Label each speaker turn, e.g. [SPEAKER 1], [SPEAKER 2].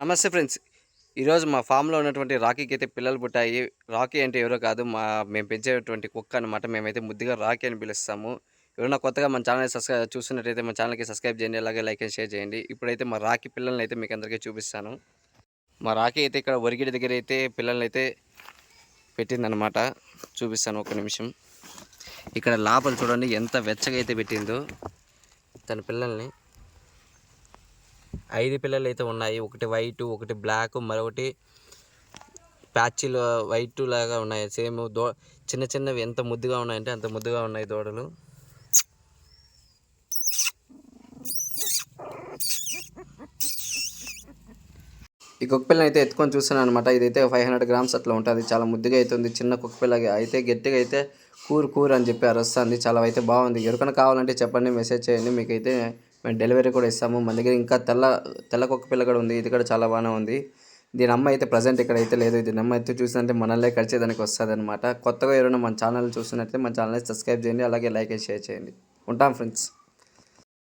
[SPEAKER 1] నమస్తే ఫ్రెండ్స్. ఈరోజు మా ఫామ్లో ఉన్నటువంటి రాకీకి అయితే పిల్లలు పుట్టాయి. రాకీ అంటే ఎవరో కాదు మా మేము పెంచేటువంటి కుక్క అనమాట మేమైతే ముద్దుగా రాకీ అని పిలుస్తాము. ఎవరైనా కొత్తగా మన ఛానల్ సబ్స్క్రైబ్ చూస్తున్నట్టయితే మన ఛానల్కి సబ్స్క్రైబ్ చేయండి అలాగే లైక్ అండ్ షేర్ చేయండి. ఇప్పుడైతే మా రాకీ పిల్లల్ని అయితే మీకు అందరికీ చూపిస్తాను. మా రాకీ అయితే ఇక్కడ ఒరిగిడి దగ్గర అయితే పిల్లల్ని అయితే పెట్టిందనమాట చూపిస్తాను ఒక నిమిషం. ఇక్కడ లోపల చూడండి ఎంత వెచ్చగా అయితే పెట్టిందో తన పిల్లల్ని. ఐదు పిల్లలు అయితే ఉన్నాయి. ఒకటి వైట్ ఒకటి బ్లాక్ మరొకటి ప్యాచ్లు వైట్ లాగా ఉన్నాయి. సేమ్ దో చిన్న చిన్నవి ఎంత ముద్దుగా ఉన్నాయంటే అంత ముద్దుగా ఉన్నాయి దూడలు. ఈ కుక్క పిల్లని అయితే ఎత్తుకొని చూస్తున్నాను అనమాట ఇదైతే ఫైవ్ హండ్రెడ్ గ్రామ్స్ అట్లా ఉంటుంది. చాలా ముద్దుగా అవుతుంది చిన్న కుక్క పిల్లగా అయితే గట్టిగా అయితే కూర కూర అని చెప్పి అరుస్తుంది. చాలా అయితే బాగుంది. ఎవరికైనా కావాలంటే చెప్పండి మెసేజ్ చేయండి. మీకైతే డెలివరీ కూడా ఇస్తాము. మన దగ్గర ఇంకా తెల్ల తెల్ల కుక్క పిల్ల కూడా ఉంది. ఇది కూడా చాలా బాగానే ఉంది. దీని అమ్మ అయితే ప్రజెంట్ ఇక్కడ అయితే లేదు. దీని అమ్మ అయితే చూసినట్టే మనల్నే కడిచేదానికి వస్తుంది అనమాట కొత్తగా ఎవరైనా మన ఛానల్ చూసినట్లయితే మన ఛానల్ని సబ్స్క్రైబ్ చేయండి. అలాగే లైక్ అండ్ షేర్ చేయండి. ఉంటాం ఫ్రెండ్స్